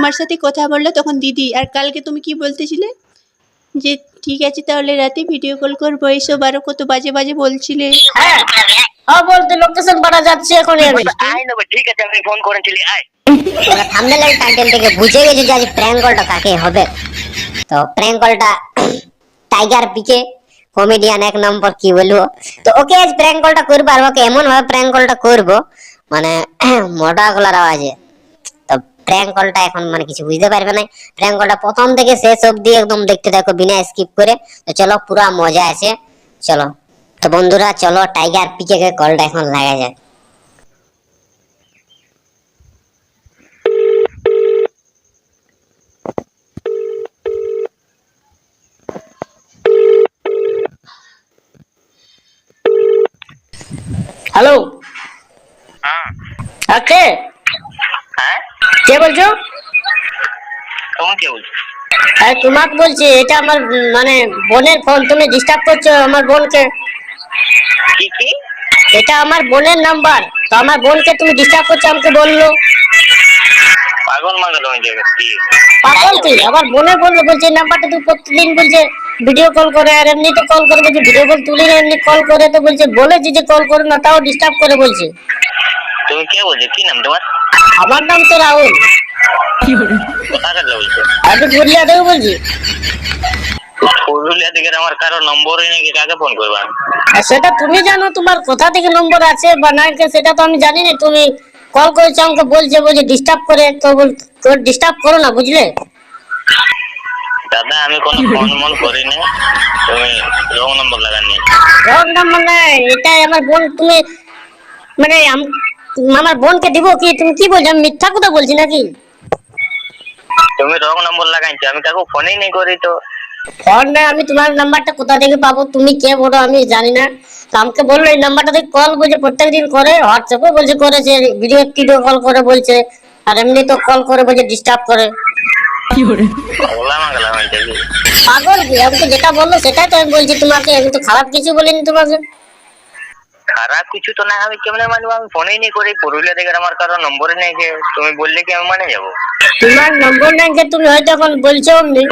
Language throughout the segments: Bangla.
তোমার সাথে কথা বলল তখন দিদি আর কালকে তুমি কি বলতেছিলে? যে ঠিক আছে তাহলে রাতে ভিডিও কল করব এইসব আরও কত বাজে বাজে বলছিলে। হ্যাঁ হ্যাঁ বলতে লোকেশন পাঠা যাচ্ছে এখন আমি আয় নেব ঠিক আছে আমি ফোন করেছিলি আয়। তোমরা থাম্বনেল টাইটেল থেকে বুঝে গেছো যে আজ প্র্যাঙ্ক কলটা কাকে হবে। তো প্র্যাঙ্ক কলটা টাইগার পিকে কমেডিয়ান এক নম্বর কি বলব? তো ওকে আজ প্র্যাঙ্ক কলটা করব আর ওকে এমন ভাবে প্র্যাঙ্ক কলটা করব মানে মোটা গলার আওয়াজে। প্র্যাঙ্ক কলটা এখন মানে কিছু বুঝতে পারবে না। প্র্যাঙ্ক কলটা প্রথম থেকে শেষ অবধি একদম দেখতে থাকো বিনা স্কিপ করে। তো চলো পুরা মজা আছে। চলো। তো বন্ধুরা চলো টাইগার পিকে কে কলটা এখন লাগা যায় হ্যালো হ্যাঁ। হ্যাঁ কে বলছো? তুমি আরে তোমাকে বলছি এটা আমার মানে বোনের ফোন তুমি ডিস্টার্ব করছ আমার বোনকে। কি কি? এটা আমার বোনের নাম্বার তো আমার বোনকে তুমি ডিস্টার্ব করছ আমাকে বলল। পাগল মাগল হয়ে যাবে কি? পাগল তুই আমার বোনে বলল বলছে নাম্বারটা তুই প্রতিদিন বলছে ভিডিও কল করে আর এমনি তো কল করে বলছে ভিডিও কল তুলি না এমনি কল করে তো বলছে বলেছি যে কল করো না তাও ডিস্টার্ব করে বলছে। তুমি কে বলছো? কি নাম তোমার? আমার নাম তো রাহুল। বলছো? আমি পুরুলিয়া থেকে বলছি। পুরুলিয়া থেকে আমার কারও নম্বরই নাকি? কাকে ফোন করব? সেটা তুমি জানো তোমার কোথা থেকে নম্বর আছে বা না সেটা তো আমি জানি না। তুমি কল করেছ আমাকে বলছে বলছে ডিস্টার্ব করে তো ডিস্টার্ব করো না বুঝলে? দাদা আমি কোনো ফোন মন করিনি। তুমি রং নম্বর লাগাননি। রং নাম্বার না এটা আমার বোন। তুমি মানে আম- আমার বোনকে দিব কি? তুমি কি বলছো? আমি মিথ্যা কথা বলছি নাকি? তুমি রং নম্বর লাগাইছো আমি কাকু ফোনই নেই করি তো। ফোন না আমি তোমার নাম্বারটা কোথা থেকে পাবো? তুমি কে বলো আমি জানি না। তো আমাকে বলল এই নাম্বারটা থেকে কল বলছে প্রত্যেকদিন করে হোয়াটসঅ্যাপে বলছে করেছে ভিডিও ভিডিও কল করে বলছে আর এমনি তো কল করে বলছে ডিস্টার্ব করে। পাগলা মাগলা পাগল কি? আমাকে যেটা বলল সেটাই তো আমি বলছি তোমাকে আমি তো খারাপ কিছু বলিনি তোমাকে। খারাপ কিছু তো না আমি কেমনে মানবো? আমি ফোনই নেই করে পুরুলিয়া থেকে আমার কারও নম্বরই নেই যে তুমি বললে কি আমি মানে যাব? তোমার নম্বর নেই যে তুমি হয়তো এখন বলছো অমনি।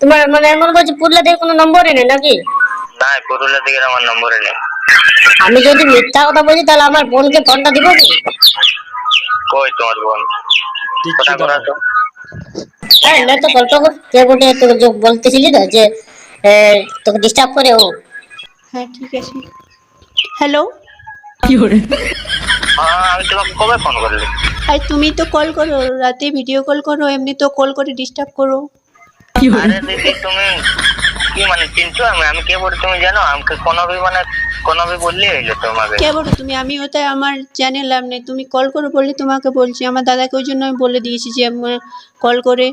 তোমার মানে এমন বলছি পুরুলিয়া থেকে কোনো নম্বরই নেই নাকি? না পুরুলিয়া থেকে আমার নম্বরই নেই। আমি যদি মিথ্যা কথা বলি তাহলে আমার বোনকে ফোনটা দিব কি? কই তোমার বোন? কথা করা তো। হ্যাঁ না তো গল্প কর। কে বটে? তোকে যে বলতেছিলি না যে তোকে ডিস্টার্ব করে ও। হ্যাঁ ঠিক আছে। হ্যালো হ্যাঁ কবে ফোন করলি? আর তুমি তো কল করো রাতে ভিডিও কল করো এমনি তো কল করে ডিস্টার্ব করো। আরে দিদি তুমি কি মানে চিনছো আমি? আমি কে বলি তুমি জানো? আমাকে কোনো ভি মানে কোনো ভি বললি হইল তোমাকে? কে বলো তুমি? আমি ওটাই আমার জানে লাভ নেই। তুমি কল করো বললে তোমাকে বলছি। আমার দাদাকে ওই জন্য আমি বলে দিয়েছি যে কল করে।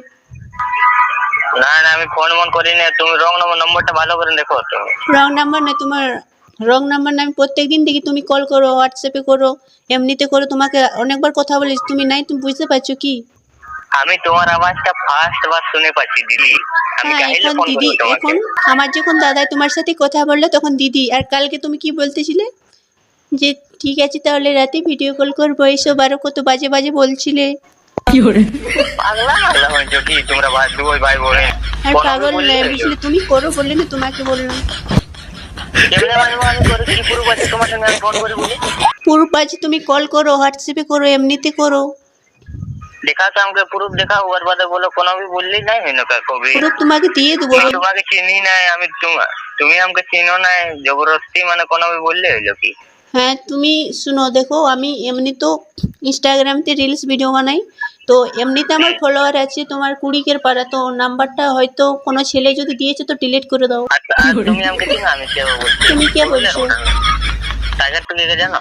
না না আমি ফোন মন করি না তুমি রং নম্বর নম্বরটা ভালো করে দেখো তুমি রং নাম্বার না তোমার রং নাম্বার না আমি প্রত্যেক দিন দেখি তুমি কল করো হোয়াটসঅ্যাপে করো এমনিতে করো তোমাকে অনেকবার কথা বলেছি তুমি নাই তুমি বুঝতে পারছ কি? আমি তোমার আওয়াজটা ফার্স্ট বার শুনে পাচ্ছি দিদি। আমি হ্যাঁ এখন দিদি এখন আমার যখন দাদা তোমার সাথে কথা বলল তখন দিদি আর কালকে তুমি কি বলতেছিলে? যে ঠিক আছে তাহলে রাতে ভিডিও কল করব এইসব আরও কত বাজে বাজে বলছিলে। পাগলা? পাগলা হয়েছো কি? তোমরা ভাই দুই ভাই বোন। আর পাগল বুঝলে তুমি করো বললে না তোমাকে বললাম। প্রুফ আছে তুমি কল করো হোয়াটসঅ্যাপে করো এমনিতে করো। দেখাও তো আমাকে প্রুফ দেখাও ওর বাদে বলো কোনো ভি বললি নাই? হইনো কা কবি। প্রুফ তোমাকে দিয়ে দেবো। তোমাকে চিনি নাই আমি তোমা- তুমি আমাকে চিনো নাই জবরদস্তি মানে কোনো ভি বললে হইল কি? হ্যাঁ তুমি শুনো দেখো আমি এমনি তো ইনস্টাগ্রামতে রিলস ভিডিও বানাই। তো এমনিতে আমার ফলোয়ার আছে তোমার কুড়িকের পাড়া তো নাম্বারটা হয়তো কোনো ছেলে যদি দিয়েছে তো ডিলিট করে দাও। আচ্ছা তুমি কে বলছি? টাইগার তুমি জানো?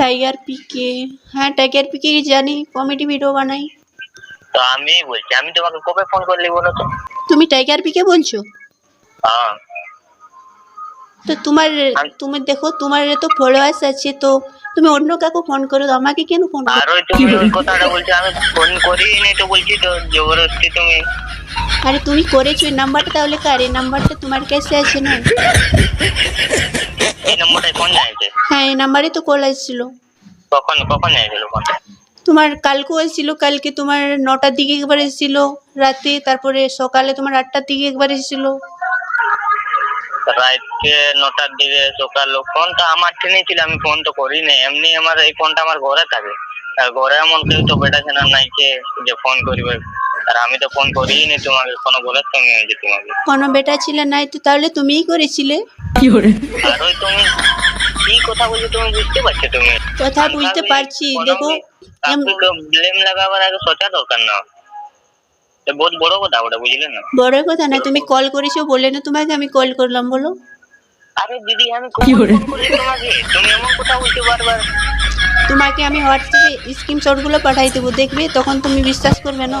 টাইগার পিকে হ্যাঁ টাইগার পিকে জানি কমেডি ভিডিও বানাই। তো আমি বলছি আমি তোমাকে কবে ফোন করলি বলো তো? তুমি টাইগার পিকে বলছো? হ্যাঁ। তো তোমার তুমি দেখো তোমার তো ফলোয়ার্স আছে তো তুমি অন্য কাউকে ফোন করো আমাকে কেন ফোন করো? আর ওই তুমি ওই কথাটা বলছো আমি ফোন করি নাই তো বলছি তো জবরদস্তি তুমি। আরে তুমি করেছ এই নাম্বারটা তাহলে কার? এই নাম্বারটা তোমার কাছে আছে না? এই নম্বরটায় ফোন যাইছে হ্যাঁ এই নাম্বারে তো কল আসছিল। কখন কখন ফোন তোমার কালকেও এসেছিল কালকে তোমার নটার দিকে একবার এসেছিল রাতে তারপরে সকালে তোমার আটটার দিকে একবার এসেছিল। রাতকে নটার দিকে সকাল ফোনটা আমার টেনে ছিল আমি ফোন তো করি না এমনি আমার এই ফোনটা আমার ঘরে থাকে। আর ঘরে এমন কেউ তো বেটা ছেনা নাই কে যে ফোন করবে। আর আমি তো ফোন করিই নি তোমাকে কোনো বলার সঙ্গে হয়েছে তোমাকে। কোনো বেটা ছিল নাই তো তাহলে তুমিই করেছিলে? কি করে? আর ওই তুমি কি কথা বলছো তুমি বুঝতে পারছ তুমি? কথা বুঝতে পারছি দেখো ব্লেম লাগাবার আগে সোচা দরকার না। বহুত বড় কথা ওটা বুঝলে না? বড় কথা না তুমি কল করেছ বলে না তোমাকে আমি কল করলাম বলো। আরে দিদি আমি ফোন করি তোমাকে। তুমি এমন কথা বলছো বারবার। তোমাকে আমি হোয়াটসঅ্যাপে স্ক্রিনশটগুলো পাঠাই দেবো দেখবে তখন তুমি বিশ্বাস করবে না।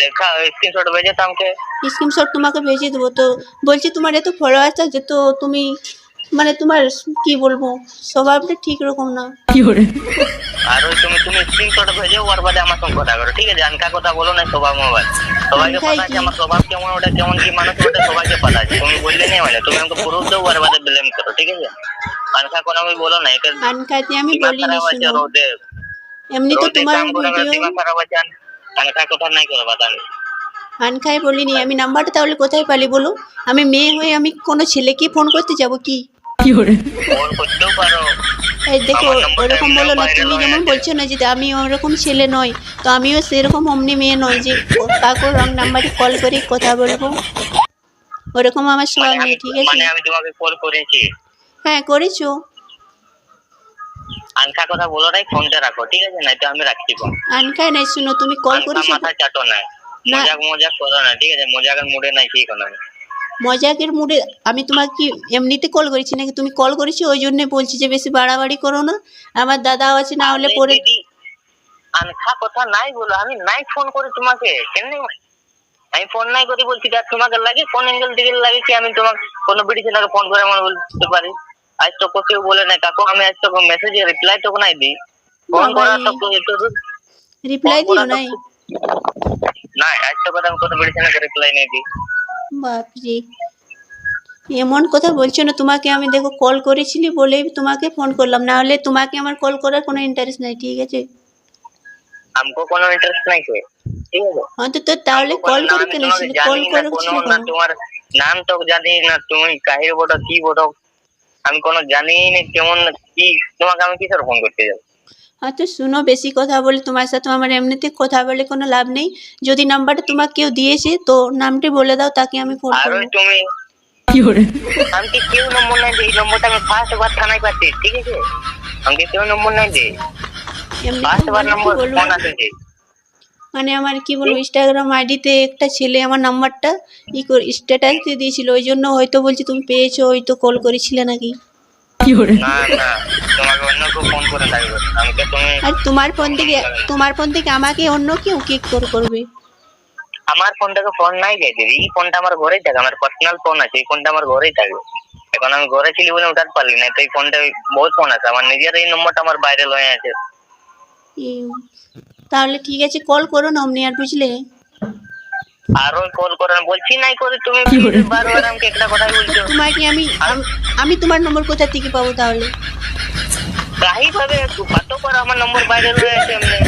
দেখা স্ক্রিনশট ভেজে তো আমাকে। স্ক্রিনশট তোমাকে ভেজে দেবো তো বলছি তোমার এত ফলোয়ার্স আছে তো তুমি মানে তোমার কি বলব স্বভাবটা ঠিক রকম না। আর ওই তুমি তুমি স্ক্রিনশট ভেজে ওর বাদে আমার সঙ্গে কথা করো। ঠিক আছে? আনকা কথা বলো না স্বভাব মোবাইল সবাইকে পাতা আছে আমার স্বভাব কেমন ওটা কেমন কি মানুষ ওটা সবাইকে পাতা আছে তুমি বললে নেই মানে তুমি আমাকে প্রুফ দাও ওর বাদে ব্লেম করো ঠিক আছে? আনকা কোনো আমি বলো না এটা আনকাতে আমি আছে শুনো এমনি তো তোমার ভিডিও আনকা কথা নাই বলিনি আমি নাম্বারটা তাহলে কোথায় পালি বলো? আমি মেয়ে হয়ে আমি কোনো ছেলেকে ফোন করতে যাব কি? করে? ফোন করতেও পারো। এই দেখো ওরকম বলো না তুমি যেমন বলছো না যে আমি ওরকম ছেলে নয় তো আমিও সেরকম অমনি মেয়ে নয় যে কাকুর রং নাম্বারে কল করে কথা বলব। ওরকম আমার স্বভাব মানে নেই ঠিক আছে? মানে আমি তোমাকে কল করেছি। হ্যাঁ করেছ। আনকা কথা বলো নাই ফোনটা রাখো ঠিক আছে? না তো আমি রাখছি ফোন। আনখাই নাই শুনো তুমি কল আনকা করেছ মাথা চাটো না। মজাক মজাক করো না ঠিক আছে? মজাকের মুডে নাই ঠিক না মজাকের মুডে আমি তোমাকে কি এমনিতে কল করেছি নাকি? তুমি কল করেছি ওই জন্য বলছি যে বেশি বাড়াবাড়ি করো না। আমার দাদাও আছে না হলে পরে দিদি, আনখা কথা নাই বলো আমি নাই ফোন করে তোমাকে কেমনি? আমি ফোন নাই করে বলছি আর তোমাকে লাগে ফোন অ্যাঙ্গেল দিকে লাগে কি আমি তোমাকে কোনো বিড়ি ছেলেকে ফোন করে আমার বলতে পারি? আজ তো কেউ বলে নাই কাকু আমি আজ তো মেসেজে রিপ্লাই তো নাই দিই। ফোন। করার তো রিপ্লাই দিও নাই। না আজ তো কথা আমি কোনো বিড়ি ছেলেকে রিপ্লাই নাই দিই। বাপরে। এমন কথা বলছো না তোমাকে আমি দেখো কল করেছিলি বলেই তোমাকে ফোন করলাম না হলে তোমাকে আমার কল করার কোনো ইন্টারেস্ট নাই ঠিক আছে? আমকো কোনো ইন্টারেস্ট নাই কে? ঠিক আছে? অন্তত তাহলে কল করে কেন তোমাকে কল না করে না তোমার নাম তো জানি না তুমি কাহির বটো কি বটো আমি কোনো জানি না কেমন কি তোমাকে আমি কিসের ফোন করতে যাব? হয়তো শুনো বেশি কথা বলে তোমার সাথে আমার এমনিতে কথা বলে কোনো লাভ নেই। যদি নাম্বারটা তোমাকে কেউ দিয়েছে তো নামটি বলে দাও তাকে আমি ফোন আর ওই করব। তুমি আমাকে কেউ নম্বর নাই যে এই নম্বরটা আমি ফার্স্ট বার থানায় পাচ্ছি ঠিক আছে? আমাকে কেউ নম্বর নাই যে এমনি ফার্স্ট বার মানে কি নম্বর বলব? ফোন আছে যে মানে আমার কি বলব ইনস্টাগ্রাম আইডিতে একটা ছেলে আমার নাম্বারটা ই করে স্ট্যাটাস দিয়ে দিয়েছিল ওই জন্য হয়তো বলছি তুমি পেয়েছ হয়তো কল করেছিলে নাকি। না না তোমাকে অন্য কেউ ফোন করে থাকবে। আমাকে তুমি আর তোমার ফোন থেকে তোমার ফোন থেকে আমাকে অন্য কেউ কি করে করবে? আমার ফোন থেকে ফোন নাই যাই দিদি। এই ফোনটা আমার ঘরেই থাকে আমার পার্সোনাল ফোন আছে এই ফোনটা আমার ঘরেই থাকবে। এখন আমি ঘরে ছিলি বলে উঠাতে পারলি না তো এই ফোনটা বহুত ফোন আছে। আমার নিজের এই নম্বরটা আমার বাইরে লয়ে আছে। তাহলে ঠিক আছে কল করুন অমনি আর বুঝলে? আর ওই কল করে বলছি নাই করে তুমি বারবার আমাকে একটা কথাই বলছো। তোমাকে আমি আমি তোমার নম্বর কোথা থেকে পাবো তাহলে? কাহি ভাবে বাতো করে আমার নম্বর আছে এমনি।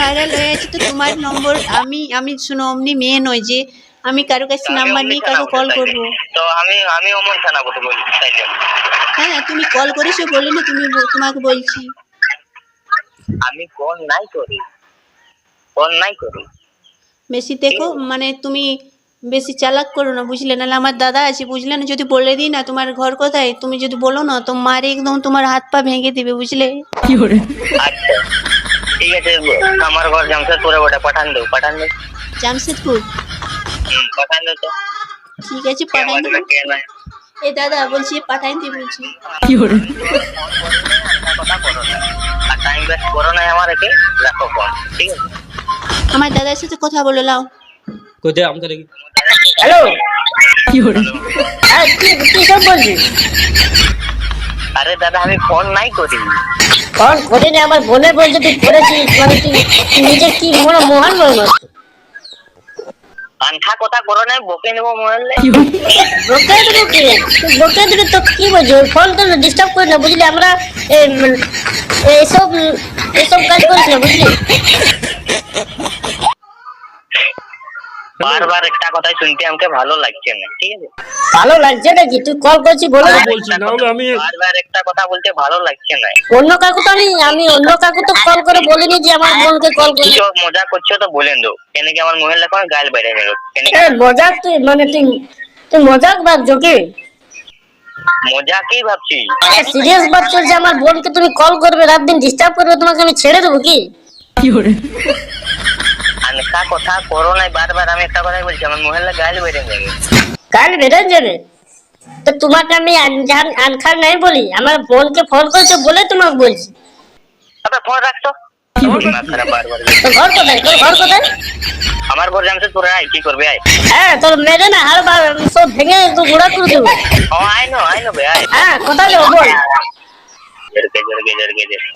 ভাইরাল হয়ে আছে তো তোমার নম্বর আমি আমি শুনো অমনি মেয়ে নয় যে আমি কারও কাছে নাম্বার নিয়ে কারও কল করব। তো আমি আমি অমন থানা বলতে বলি তাইলে হ্যাঁ তুমি কল করেছ বলে না তুমি তোমাকে বলছি। আমি কল নাই করি। কল নাই করি। বেশি দেখো মানে তুমি বেশি চালাক করো না বুঝলে? নাহলে আমার দাদা আছে বুঝলে না? যদি বলে দিই না তোমার ঘর কোথায় তুমি যদি বলো না তো মারে একদম তোমার হাত পা ভেঙে দিবে বুঝলে? আচ্ছা ঠিক আছে আমার ঘর জামশেদপুরে ওটা পাঠান দেবো পাঠান দেবো জামশেদপুর? পাঠান দেবো তো। ঠিক আছে কে আমাদের দেবো এ দাদা বলছি পাঠাই দিয়ে বলছি কথা করো না। আর টাইম ওয়েস্ট করো না আমার একে রাখো ফোন ঠিক আছে? আমার দাদার সাথে কথা বলে লাও কোথায় আমাকে দেখি। হ্যালো? হ্যাঁ কি কি সব বলছিস আরে দাদা আমি ফোন নাই করি। ফোন করিনি আমার বোনের বলছে তুই করেছিস মানে তুই নিজে কি মনে মহান মনে আনখা কথা করো নাই বকে নেব মোবাইলে বকে দেবে কি? বকে দেবে তো কি বলছো ফোন তো ডিস্টার্ব করি না বুঝলি? আমরা এই, উম, এইসব এইসব কাজ করিস না বুঝলি? বারবার একটা কথাই শুনতে আমাকে ভালো লাগছে না ঠিক আছে? ভালো লাগছে নাকি? তুই কল করছিস বলে বলছি না আমি বারবার একটা কথা বলতে ভালো লাগছে না। অন্য কাকু তো আমি আমি অন্য কাকু তো কল করে বলিনি যে আমার বোনকে কল করে কিছু মজা করছ তো বলেন দো কেন কি আমার মোবাইল এখন গাল বেড়ে গেল? কেন কি এ মজাক তুই মানে তুই তুই মজাক ভাবছ কি? মজা কি ভাবছি সিরিয়াস ভাবছ যে আমার বোনকে তুমি কল করবে রাত দিন ডিস্টার্ব করবে তোমাকে আমি ছেড়ে দেবো কি? আনখা কথা করো নাই বারবার আমি একটা কথাই বলছি আমার মোবাইলে গাল বেড়ে যাবে কাল বেরোন যাবে? তো তোমাকে আমি আনজান আনখার নাই বলি আমার বোনকে ফোন করেছ বলে তোমাকে বলছি। তবে ফোন রাখতো ঘর তোর আমার ঘর জামশেদপুরে আয় কি করবে আয়। হ্যাঁ তোর মেরে না হাড় সব ভেঙে একটু গুঁড়া করে দেবো। আয় নো আয় নো বে হ্যাঁ কোথায় যাব বল?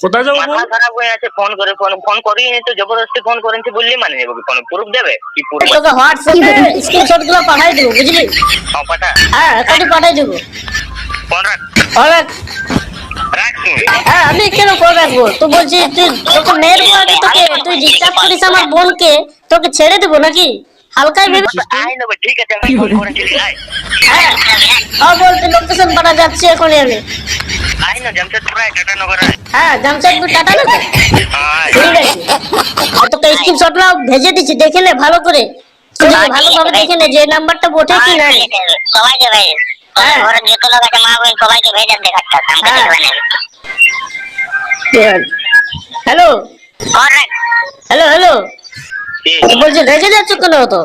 কোথায় যাব মাথা খারাপ হয়ে আছে ফোন করে ফোন ফোন করি নি তো জবরদস্তি ফোন করেছি বললি মানে নেব কি ফোন প্রুফ দেবে? কি প্রুফ তোকে হোয়াটসঅ্যাপে স্ক্রিনশটগুলো পাঠাই দেবো বুঝলি? পাটা হ্যাঁ এখনই পাঠাই দেবো। ফোন রাখ। রাখ। হ্যাঁ আমি কেন করে রাখব? তো বলছি তুই তোকে মেয়ের তোকে তুই ডিস্টার্ব করিস আমার বোনকে তোকে ছেড়ে দেবো নাকি? হালকাই ভেবে ঠিক আছে আমি ফোন করেছি আয়। হ্যাঁ হ্যাঁ বলতে লোকেশন পাঠা যাচ্ছি এখনই আমি। আয় না জামশেদপুরে আয় টাটানগর আয়। হ্যাঁ জামশেদপুর টাটা না তো? আয় ঠিক আছে তোকে স্ক্রিনশটটা ভেজে দিচ্ছি দেখে নে ভালো করে। ভালোভাবে দেখে নে যে নাম্বারটা বটে কি নাই সবাইকে ভাই হ্যাঁ। যত লোক আছে মা বোন সবাইকে ভেজে দেখাচ্ছে আমাকে হ্যাঁ। দেখবে না। হ্যালো? Hello hello? বলছি রেগে যাচ্ছ কেন তো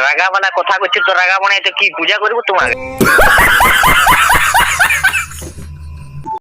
রাগাবানা কথা করছি তো রাগাবানাই তো কি পূজা করব তোমাকে